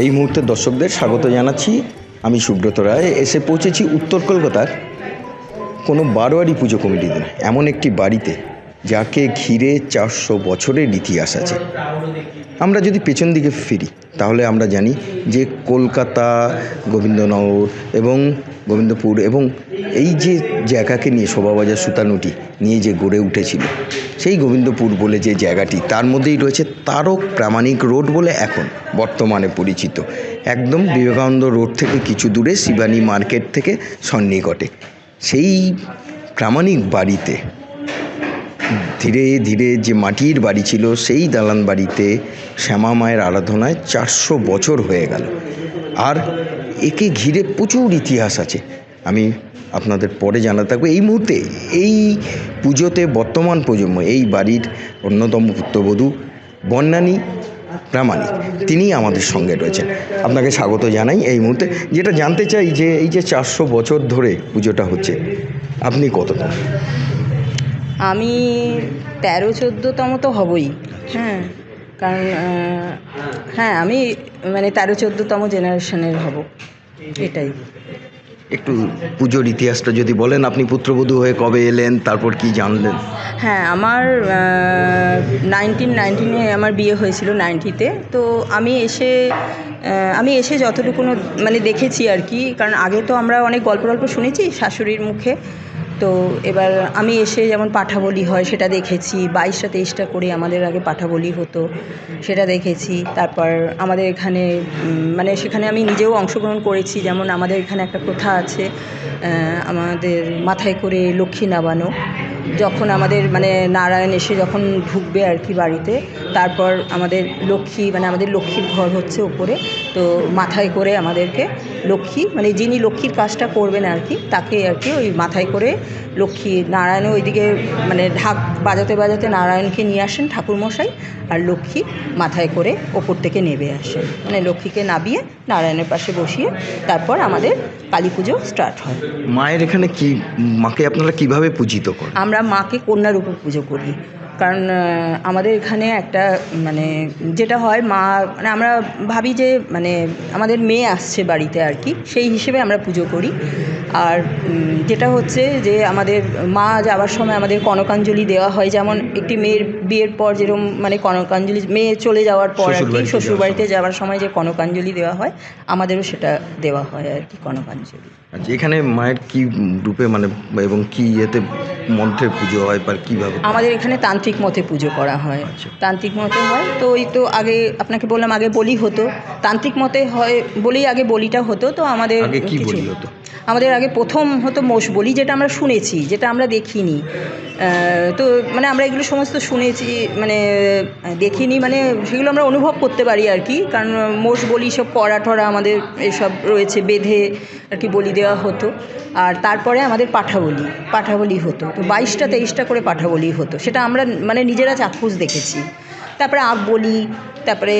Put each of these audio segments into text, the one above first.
এই মুহূর্তে দর্শকদের স্বাগত জানাচ্ছি। আমি সুব্রত রায়, এসে পৌঁছেছি উত্তর কলকাতার কোনো বারোয়ারি পুজো কমিটিতে। এমন একটি বাড়িতে, যাকে ঘিরে চারশো বছরের ইতিহাস আছে। আমরা যদি পেছন দিকে ফিরি তাহলে আমরা জানি যে কলকাতা, গোবিন্দনগর এবং গোবিন্দপুর এবং এই যে জায়গাকে নিয়ে শোভাবাজার সুতানুটি নিয়ে যে গড়ে উঠেছিল, সেই গোবিন্দপুর বলে যে জায়গাটি, তার মধ্যেই রয়েছে তারক প্রামাণিক রোড বলে এখন বর্তমানে পরিচিত। একদম বিবেকানন্দ রোড থেকে কিছু দূরে শিবানী মার্কেট থেকে সন্নিকটে। সেই প্রামাণিক বাড়িতে ধীরে ধীরে যে মাটির বাড়ি ছিল, সেই দালান বাড়িতে শ্যামা মায়ের আরাধনায় চারশো বছর হয়ে গেল। আর একে ঘিরে প্রচুর ইতিহাস আছে। আমি আপনাদের পরে জানা থাকব, এই মুহূর্তে, এই পুজোতে বর্তমান প্রজন্ম, এই বাড়ির অন্যতম পুত্রবধূ বন্যানী প্রামাণিক, তিনি আমাদের সঙ্গে রয়েছেন। আপনাকে স্বাগত জানাই এই মুহূর্তে। যেটা জানতে চাই যে এই যে চারশো বছর ধরে পুজোটা হচ্ছে, আপনি কতটা? আমি তেরো চোদ্দোতম তো হবই। হ্যাঁ কারণ হ্যাঁ আমি মানে তেরো চোদ্দোতম জেনারেশনের হব। এটাই। একটু পুজোর ইতিহাসটা যদি বলেন আপনি পুত্রবধূ হয়ে কবে এলেন তারপর কি জানলেন? হ্যাঁ আমার নাইনটিন নাইনটিনে আমার বিয়ে হয়েছিল নাইনটিতে তো আমি এসে আমি এসে যতটুকু মানে দেখেছি আর কি কারণ আগে তো আমরা অনেক গল্প গল্প শুনেছি শাশুড়ির মুখে। তো এবার আমি এসে যেমন পাঠাবলি হয় সেটা দেখেছি, বাইশটা তেইশটা করে আমাদের আগে পাঠাবলি হতো, সেটা দেখেছি। তারপর আমাদের এখানে মানে সেখানে আমি নিজেও অংশগ্রহণ করেছি, যেমন আমাদের এখানে একটা প্রথা আছে আমাদের মাথায় করে লক্ষ্মী নামানো যখন আমাদের মানে নারায়ণ এসে যখন ঢুকবে আর কি বাড়িতে, তারপর আমাদের লক্ষ্মী মানে আমাদের লক্ষ্মীর ঘর হচ্ছে ওপরে, তো মাথায় করে আমাদেরকে লক্ষ্মী মানে যিনি লক্ষ্মীর কাজটা করবেন আর কি, তাকে আর কি ওই মাথায় করে লক্ষ্মী নারায়ণ ওইদিকে মানে ঢাক বাজাতে বাজাতে নারায়ণকে নিয়ে আসেন ঠাকুরমশাই আর লক্ষ্মী মাথায় করে ওপর থেকে নেবে আসেন। মানে লক্ষ্মীকে নাবিয়ে নারায়ণের পাশে বসিয়ে তারপর আমাদের কালী পুজো স্টার্ট হয়। মায়ের এখানে কি মাকে আপনারা কীভাবে পূজিত করেন? আমরা মাকে কন্যা রূপে পুজো করি। কারণ আমাদের এখানে একটা মানে যেটা হয় মা মানে আমরা ভাবি যে মানে আমাদের মেয়ে আসছে বাড়িতে আর কি সেই হিসেবে আমরা পুজো করি। আর যেটা হচ্ছে যে আমাদের মা যাওয়ার সময় আমাদের কনকাঞ্জলি দেওয়া হয় যেমন একটি মেয়ের বিয়ের পর যেরকম মানে কনকাঞ্জলি মেয়ে চলে যাওয়ার পর আর কি শ্বশুরবাড়িতে যাওয়ার সময় যে কনকাঞ্জলি দেওয়া হয় আমাদেরও সেটা দেওয়া হয় আর কি কনকাঞ্জলি। আচ্ছা এখানে মায়ের কি রূপে মানে এবং কি ইয়েতে মন্ত্রে পুজো হয় বা কীভাবে? আমাদের এখানে তান্ত্রিক মতে পুজো করা হয় আচ্ছা। তান্ত্রিক মতে হয় তো ওই তো আগে আপনাকে বললাম আগে বলি হতো তান্ত্রিক মতে হয় বলেই আগে বলিটা হতো তো আমাদের কিছু- হতো? আমাদের আগে প্রথম হতো মোষ বলি, যেটা আমরা শুনেছি, যেটা আমরা দেখিনি। তো মানে আমরা এগুলো সমস্ত শুনেছি মানে দেখিনি মানে সেগুলো আমরা অনুভব করতে পারি আর কি। কারণ মোষ বলি, সব কড়া টড়া আমাদের এসব রয়েছে, বেঁধে আর কি বলি দেওয়া হতো। আর তারপরে আমাদের পাঠাবলি পাঠাবলি হতো। তো বাইশটা, তেইশটা করে পাঠাবলি হতো। সেটা আমরা মানে নিজেরা চাক্ষুষ দেখেছি। তারপরে আপ বলি, তারপরে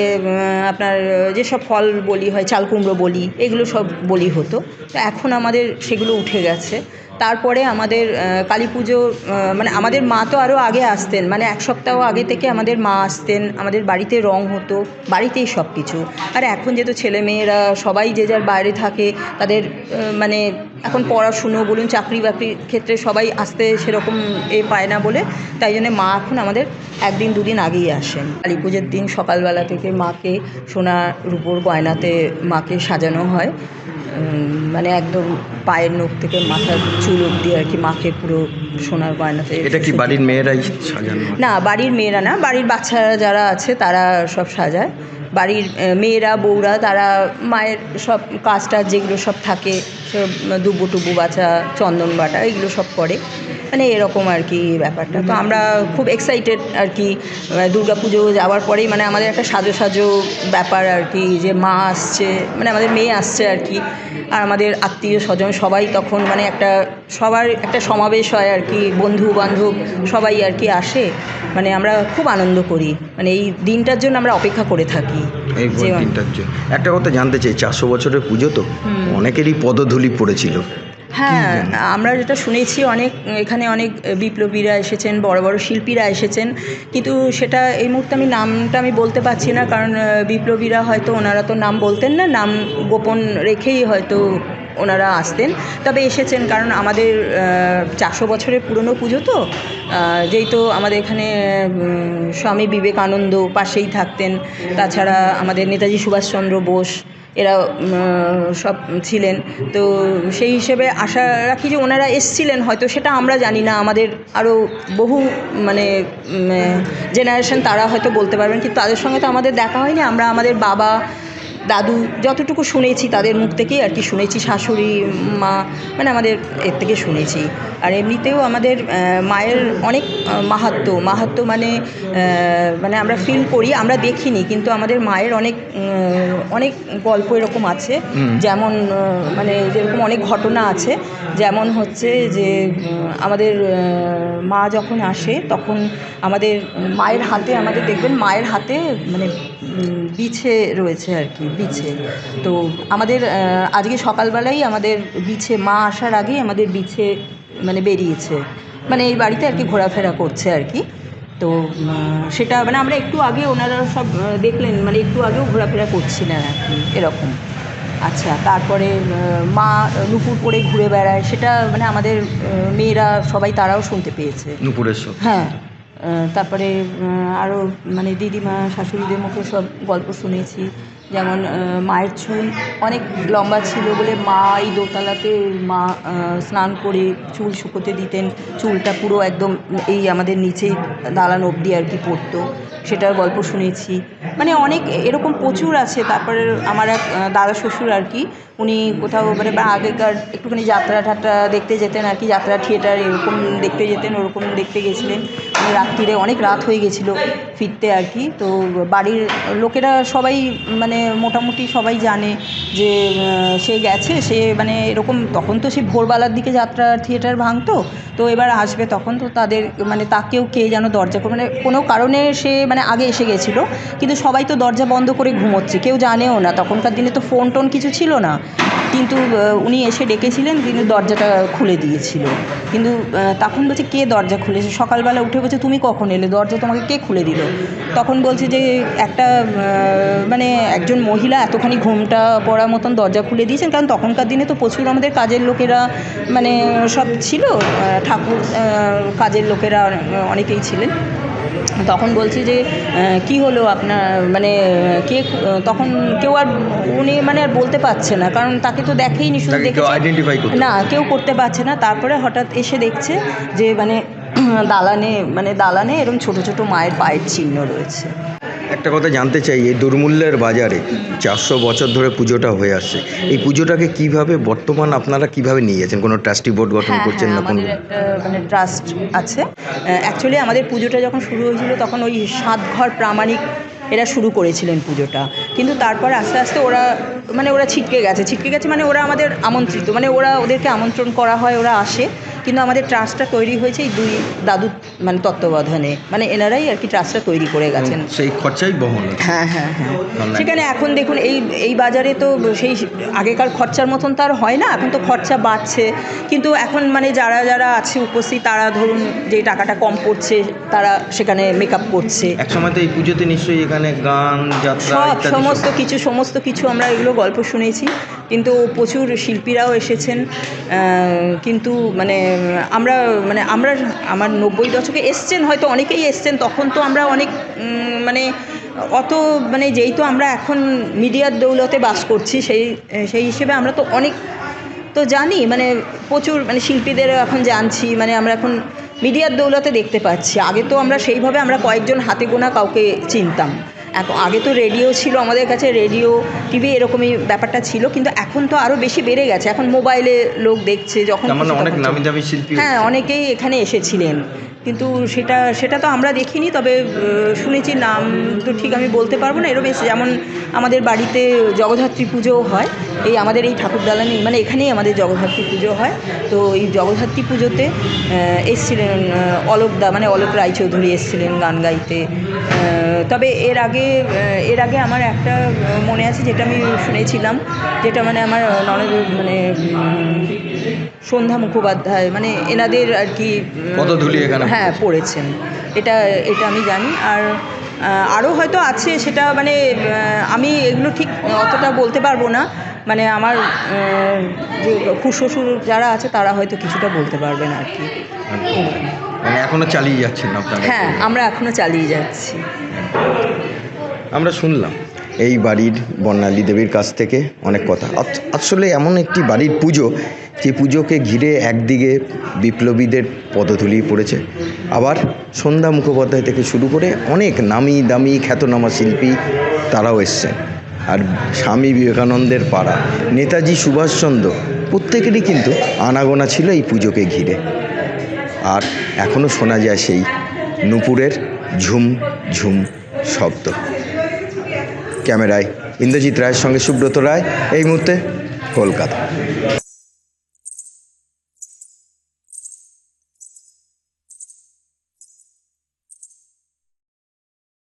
আপনার যেসব ফল বলি হয়, চাল কুমড়ো বলি, এগুলো সব বলি হতো। তো এখন আমাদের সেগুলো উঠে গেছে। তারপরে আমাদের কালী পুজো মানে আমাদের মা তো আরও আগে আসতেন মানে এক সপ্তাহ আগে থেকে আমাদের মা আসতেন, আমাদের বাড়িতে রং হতো, বাড়িতেই সব কিছু আর এখন যেহেতু ছেলে মেয়েরা সবাই যে যার বাইরে থাকে, তাদের মানে এখন পড়াশুনো বলুন চাকরি বাকরির ক্ষেত্রে সবাই আসতে সেরকম এ পায় না বলে তাই জন্য মা এখন আমাদের একদিন দুদিন আগেই আসেন। কালী পুজোর দিন সকালবেলা থেকে মাকে সোনা রূপোর গয়নাতে মাকে সাজানো হয়। মানে একদম পায়ের নখ থেকে মাথার চুল অব্দি আর কি মাকে পুরো সোনার গয়নাতে এটা কি বাড়ির মেয়েরাই সাজানো? না বাড়ির মেয়েরা না বাড়ির বাচ্চারা যারা আছে তারা সব সাজায়। বাড়ির মেয়েরা, বউরা, তারা মায়ের সব কাজ টাজ যেগুলো সব থাকে, সব দুব্বো টুব্বো বাছা, চন্দন বাটা, এগুলো সব করে। মানে এরকম আর কি ব্যাপারটা। তো আমরা খুব এক্সাইটেড আর কি দুর্গা পুজো যাওয়ার পরেই মানে আমাদের একটা সাজো সাজো ব্যাপার আর কি যে মা আসছে মানে আমাদের মেয়ে আসছে আর কি। আর আমাদের আত্মীয় স্বজন সবাই তখন মানে একটা সবার একটা সমাবেশ হয় আর কি বন্ধু বান্ধব সবাই আর কি আসে। মানে আমরা খুব আনন্দ করি। মানে এই দিনটার জন্য আমরা অপেক্ষা করে থাকি। এই দিনটার জন্য। একটা কথা জানতে চাই চারশো বছরের পুজো তো অনেকেরই পদধূলি পড়েছিল। হ্যাঁ আমরা যেটা শুনেছি অনেক এখানে অনেক বিপ্লবীরা এসেছেন বড় বড় শিল্পীরা এসেছেন কিন্তু সেটা এই মুহূর্তে আমি নামটা আমি বলতে পারছি না কারণ বিপ্লবীরা হয়তো ওনারা তো নাম বলতেন না নাম গোপন রেখেই হয়তো ওনারা আসতেন তবে এসেছেন কারণ আমাদের চারশো বছরের পুরনো পুজো তো আহ, যেহেতু আমাদের এখানে স্বামী বিবেকানন্দ পাশেই থাকতেন তাছাড়া আমাদের নেতাজি সুভাষচন্দ্র বোস এরা সব ছিলেন। তো সেই হিসেবে আশা রাখি যে ওনারা এসছিলেন, হয়তো সেটা আমরা জানি না। আমাদের আরও বহু মানে জেনারেশন তারা হয়তো বলতে পারবেন, কিন্তু তাদের সঙ্গে তো আমাদের দেখা হয়নি। আমরা আমাদের বাবা দাদু যতটুকু শুনেছি তাদের মুখ থেকেই আর কি শুনেছি শাশুড়ি মা মানে আমাদের এর থেকে শুনেছি। আর এমনিতেও আমাদের মায়ের অনেক আহ, মাহাত্ম্য মাহাত্ম্য মানে মানে আমরা ফিল করি আমরা দেখিনি কিন্তু আমাদের মায়ের অনেক অনেক গল্প এরকম আছে। যেমন মানে যেরকম অনেক ঘটনা আছে। যেমন হচ্ছে যে আমাদের মা যখন আসে তখন আমাদের মায়ের হাতে আমাদের দেখবেন মায়ের হাতে মানে বিছে রয়েছে আর কি বিছে তো আমাদের আজকে সকালবেলাই আমাদের বিছে মা আসার আগেই আমাদের বিছে মানে বেরিয়েছে। মানে এই বাড়িতে আর কি ঘোরাফেরা করছে আর কি। তো সেটা মানে আমরা একটু আগে ওনারা সব দেখলেন মানে একটু আগেও ঘোরাফেরা করছিলেন আর কি এরকম। আচ্ছা তারপরে মা নুপুর পরে ঘুরে বেড়ায় সেটা মানে আমাদের মেয়েরা সবাই তারাও শুনতে পেয়েছে। নুপুরের হ্যাঁ তারপরে আরও মানে দিদিমা, শাশুড়িদের মুখে সব গল্প শুনেছি। যেমন মায়ের চুল অনেক লম্বা ছিল বলে মা এই দোতলাতে মা স্নান করে চুল শুকোতে দিতেন। চুলটা পুরো একদম এই আমাদের নিচেই দালান অবধি আর কি পড়তো। সেটার গল্প শুনেছি। মানে অনেক এরকম প্রচুর আছে। তারপরে আমার এক দাদা শ্বশুর আর কি, উনি কোথাও মানে আগেকার একটুখানি যাত্রা ঠাট্টা দেখতে যেতেন আর কি, যাত্রা থিয়েটার এরকম দেখতে যেতেন, ওরকম দেখতে গেছিলেন। রাত্রিরে, অনেক রাত হয়ে গেছিল ফিরতে আর কি। তো বাড়ির লোকেরা সবাই মানে মোটামুটি সবাই জানে যে সে গেছে, সে মানে এরকম, তখন তো সে ভোরবেলার দিকে যাত্রা থিয়েটার ভাঙতো, তো এবার আসবে তখন, তো তাদের মানে তাকেও কে যেন দরজা করে মানে কোনো কারণে সে মানে আগে এসে গেছিল, কিন্তু সবাই তো দরজা বন্ধ করে ঘুমোচ্ছে, কেউ জানেও না। তখনকার দিনে তো ফোন টোন কিছু ছিল না, কিন্তু উনি এসে ডেকেছিলেন, কিন্তু দরজাটা খুলে দিয়েছিল। কিন্তু তখন বলছে, কে দরজা খুলেছে? সকালবেলা উঠে বলছে তুমি কখন এলে? দরজা তোমাকে কে খুলে দিল? তখন বলছে যে একটা মানে একজন মহিলা এতখানি ঘুমটা পড়ার মতন দরজা খুলে দিয়েছেন কারণ তখনকার দিনে তো প্রচুর আমাদের কাজের লোকেরা মানে সব ছিল ঠাকুর কাজের লোকেরা অনেকেই ছিলেন। তখন বলছি যে কি হলো আপনার মানে কে তখন কেউ আর উনি মানে আর বলতে পারছে না কারণ তাকে তো দেখেইনি শুধু করতে না। কেউ করতে পারছে না। তারপরে হঠাৎ এসে দেখছে যে মানে দালানে মানে দালানে এরকম ছোট ছোট মায়ের পায়ের চিহ্ন রয়েছে। একটা কথা জানতে চাই এই দুর্মূল্যের বাজারে চারশো বছর ধরে পুজোটা হয়ে আসছে এই পুজোটাকে কীভাবে বর্তমান আপনারা কীভাবে নিয়ে যাচ্ছেন? কোনো ট্রাস্টি বোর্ড গঠন হ্যাঁ করছেন হ্যাঁ না কোনো? মানে ট্রাস্ট আছে। অ্যাকচুয়ালি আমাদের পুজোটা যখন শুরু হয়েছিল তখন ওই সাত ঘর প্রামাণিক এরা শুরু করেছিলেন পুজোটা। কিন্তু তারপর আস্তে আস্তে ওরা মানে ওরা ছিটকে গেছে। ছিটকে গেছে মানে ওরা আমাদের আমন্ত্রিত মানে ওরা ওদেরকে আমন্ত্রণ করা হয় ওরা আসে। কিন্তু আমাদের ট্রাস্টটা তৈরি হয়েছে এই দুই দাদু মানে তত্ত্বাবধানে। মানে এনারাই আর কি ট্রাস্টটা তৈরি করে গেছেন। সেই খরচাই বহন হ্যাঁ হ্যাঁ হ্যাঁ। সেখানে এখন দেখুন এই এই বাজারে তো সেই আগেকার খরচার মতন তার হয় না এখন তো খরচা বাড়ছে। কিন্তু এখন মানে যারা যারা আছে উপস্থিত তারা ধরুন যে টাকাটা কম পড়ছে তারা সেখানে মেকআপ করছে। এক সময় তো এই পুজোতে নিশ্চয়ই এখানে গান যাত্রা সব সমস্ত কিছু সমস্ত কিছু আমরা এগুলো গল্প শুনেছি। কিন্তু প্রচুর শিল্পীরাও এসেছেন। কিন্তু মানে আমরা মানে আমরা আমার নব্বই দশকে এসছেন, হয়তো অনেকেই এসছেন, তখন তো আমরা অনেক মানে অত মানে যেহেতু আমরা এখন মিডিয়ার দৌলতে বাস করছি, সেই সেই হিসেবে আমরা তো অনেক তো জানি মানে প্রচুর মানে শিল্পীদেরও এখন জানছি মানে আমরা এখন মিডিয়ার দৌলতে দেখতে পাচ্ছি। আগে তো আমরা সেইভাবে আমরা কয়েকজন হাতে গোনা কাউকে চিনতাম। আগে তো রেডিও ছিল আমাদের কাছে রেডিও টিভি এরকমই ব্যাপারটা ছিল কিন্তু এখন তো আরও বেশি বেড়ে গেছে। এখন মোবাইলে লোক দেখছে যখন মানে অনেক নামি দামি শিল্পী হ্যাঁ অনেকেই এখানে এসেছিলেন। কিন্তু সেটা সেটা তো আমরা দেখিনি তবে শুনেছি নাম তো ঠিক আমি বলতে পারব না এরকম এসে যেমন আমাদের বাড়িতে জগদ্ধাত্রী পুজোও হয় এই আমাদের এই ঠাকুর দালানি মানে এখানেই আমাদের জগদ্ধাত্রী পুজো হয়। তো এই জগদ্ধাত্রী পুজোতে এসছিলেন আহ, অলোক দা মানে অলোক রায়চৌধুরী এসছিলেন গান গাইতে তবে এর আগে এর আগে আমার একটা মনে আছে যেটা আমি শুনেছিলাম যেটা মানে আমার ননদ মানে সন্ধ্যা মুখোপাধ্যায় মানে এনাদের আর কি পদধূলি এখানে হ্যাঁ পড়েছেন। এটা এটা আমি জানি। আর আরও হয়তো আছে সেটা মানে আমি এগুলো ঠিক অতটা বলতে পারব না। মানে আমার যে খুশ্বশুর যারা আছে তারা হয়তো কিছুটা বলতে পারবেন আর কি। মানে এখনও চালিয়ে যাচ্ছেন আপনারা? হ্যাঁ আমরা এখনও চালিয়ে যাচ্ছি। আমরা শুনলাম এই বাড়ির বর্ণালী দেবীর কাছ থেকে অনেক কথা। আসলে এমন একটি বাড়ির পুজো, যে পুজোকে ঘিরে একদিকে বিপ্লবীদের পদধূলি পড়েছে, আবার সন্ধ্যা মুখোপাধ্যায় থেকে শুরু করে অনেক নামি দামি খ্যাতনামা শিল্পী তারাও এসছেন। আর স্বামী বিবেকানন্দের পাড়া, নেতাজি সুভাষচন্দ্র, প্রত্যেকেরই কিন্তু আনাগোনা ছিল এই পুজোকে ঘিরে। আর এখনও শোনা যায় সেই নুপুরের ঝুম ঝুম শব্দ। ক্যামেরায় ইন্দ্রজিৎ রায়ের সঙ্গে সুব্রত রায় এই মুহূর্তে কলকাতা।